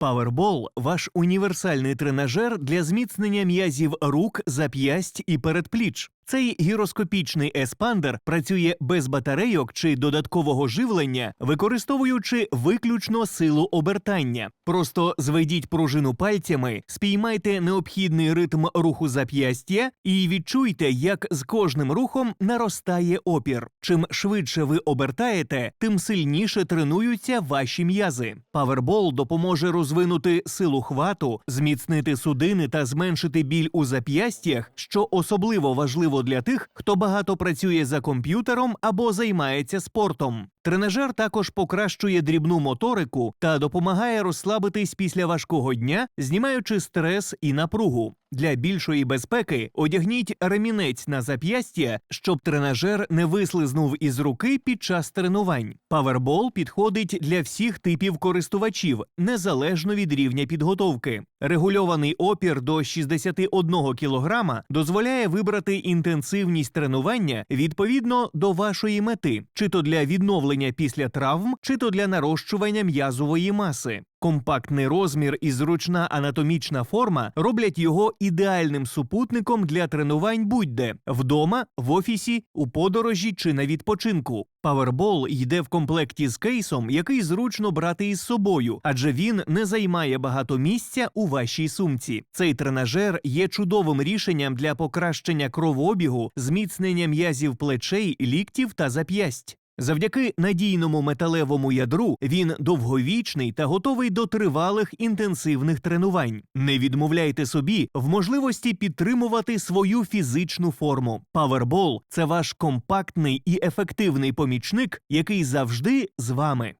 Powerball – ваш універсальний тренажер для зміцнення м'язів рук, зап'ясть і передпліч. Цей гіроскопічний еспандер працює без батарейок чи додаткового живлення, використовуючи виключно силу обертання. Просто зведіть пружину пальцями, спіймайте необхідний ритм руху зап'ястя і відчуйте, як з кожним рухом наростає опір. Чим швидше ви обертаєте, тим сильніше тренуються ваші м'язи. Powerball допоможе розвинути силу хвату, зміцнити судини та зменшити біль у зап'ястях, що особливо важливо для тих, хто багато працює за комп'ютером або займається спортом. Тренажер також покращує дрібну моторику та допомагає розслабитись після важкого дня, знімаючи стрес і напругу. Для більшої безпеки одягніть ремінець на зап'ястя, щоб тренажер не вислизнув із руки під час тренувань. Powerball підходить для всіх типів користувачів, незалежно від рівня підготовки. Регульований опір до 61 кг дозволяє вибрати інтенсивність тренування відповідно до вашої мети, чи то для відновлення після травм, чи то для нарощування м'язової маси. Компактний розмір і зручна анатомічна форма роблять його ідеальним супутником для тренувань будь-де вдома, в офісі, у подорожі чи на відпочинку. Powerball йде в комплекті з кейсом, який зручно брати із собою, адже він не займає багато місця у вашій сумці. Цей тренажер є чудовим рішенням для покращення кровообігу, зміцнення м'язів плечей, ліктів та зап'ясть. Завдяки надійному металевому ядру він довговічний та готовий до тривалих інтенсивних тренувань. Не відмовляйте собі в можливості підтримувати свою фізичну форму. Powerball – це ваш компактний і ефективний помічник, який завжди з вами.